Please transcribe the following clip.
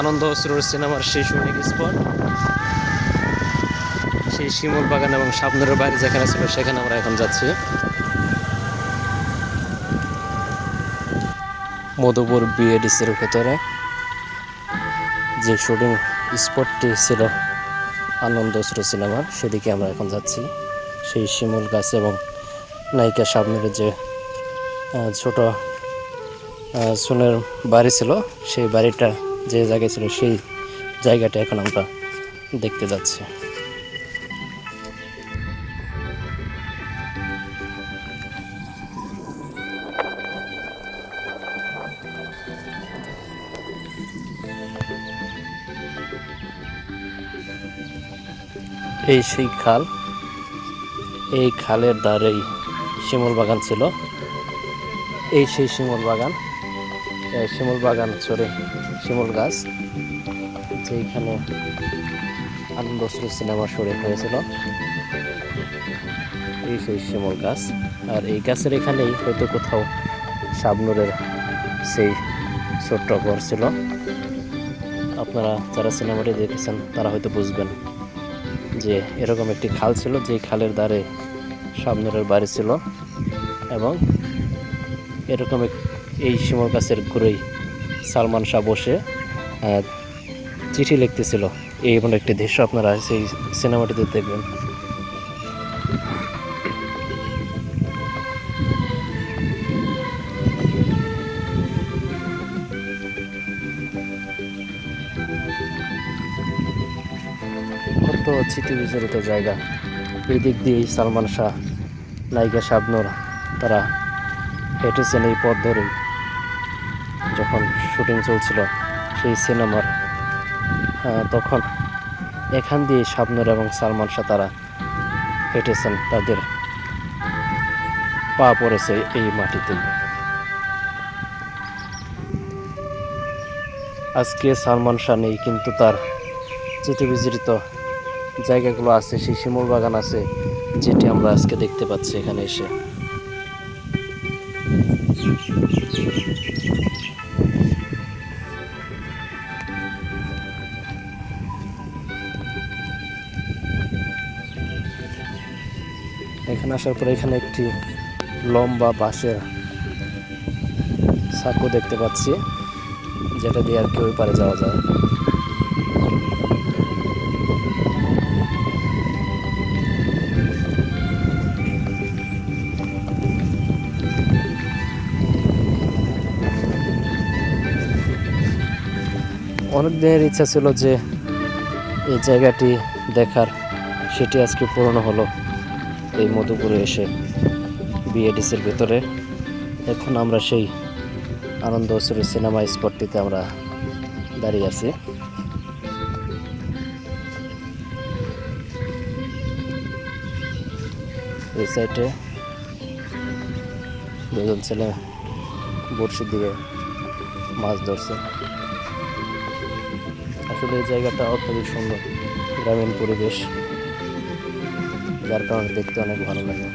আনন্দ অশ্রুর সিনেমার সেই shooting spot. সেই শিমুল বাগান এবং সাবনুরের বাড়ি যেখানে ছিল, সেখানে আমরা এখন যাচ্ছি। মধুপুর বিএডিসির ভেতরে যে শুটিং স্পটটি ছিল আনন্দ অশ্রু সিনেমার, সেদিকে আমরা এখন যাচ্ছি। সেই শিমুল গাছ এবং নায়িকা সাবনুরের যে ছোট সুনের বাড়ি ছিল, সেই বাড়িটা যে জায়গায় ছিল সেই জায়গাটা এখন আমরা দেখতে যাচ্ছি। এই সেই খাল, এই খালের ধারেই শিমুল বাগান ছিল। এই সেই শিমুল বাগান শিমুল বাগান সরে শিমুল গাছ যেখানে আনন্দশ্রী সিনেমা শুরু হয়েছিল। এই সেই শিমুল গাছ, আর এই গাছের এখানেই হয়তো কোথাও শাবনুরের সেই ছোট্ট ঘর ছিল। আপনারা যারা সিনেমাটি দেখেছেন, তারা হয়তো বুঝবেন যে এরকম একটি খাল ছিল, যেই খালের দ্বারে শাবনুরের বাড়ি ছিল, এবং এরকম এক- এই শিমল গাছের ঘুরেই সালমান শাহ বসে চিঠি লিখতেছিল। এই এমন একটি দৃশ্য আপনারা সেই সিনেমাটিতে দেখবেন। কত স্মৃতি বিচরিত জায়গা। এই দিক দিয়েই সালমান শাহ, নায়িকা শাবনুর তারা হেঁটেছেন এই পথ ধরেই। যখন শুটিং চলছিল সেই সিনেমার তখন এখান দিয়ে শাবনুর এবং সালমান শাহ তারা হেঁটেছেন তাদের পা পড়েছে এই মাটিতেই আজকে সালমান শাহ নেই, কিন্তু তার স্মৃতি বিজড়িত জায়গাগুলো আছে, সেই শিমুল বাগান আছে, যেটি আমরা আজকে দেখতে পাচ্ছি এখানে এসে। এখানে আসার পরে এখানে একটি লম্বা বাঁশের সাঁকো দেখতে পাচ্ছি, যেটা দিয়ে আর কি ওই পারে যাওয়া যায়। অনেক দিনের ইচ্ছা ছিল যে এই জায়গাটি দেখার, সেটি আজকে পূরণ হলো। এই মধুপুরে এসে বিএডিসির ভেতরে। এখন আমরা সেই আনন্দ অশ্রু সিনেমা স্পটটিতে আমরা দাঁড়িয়ে আছি। এই সাইডে দুজন ছেলে বড়শি দিয়ে মাছ ধরছে। আসলে এই জায়গাটা অত্যধিক সুন্দর, গ্রামীণ পরিবেশ। যার কারণে দেখতে অনেক ভালো লাগে।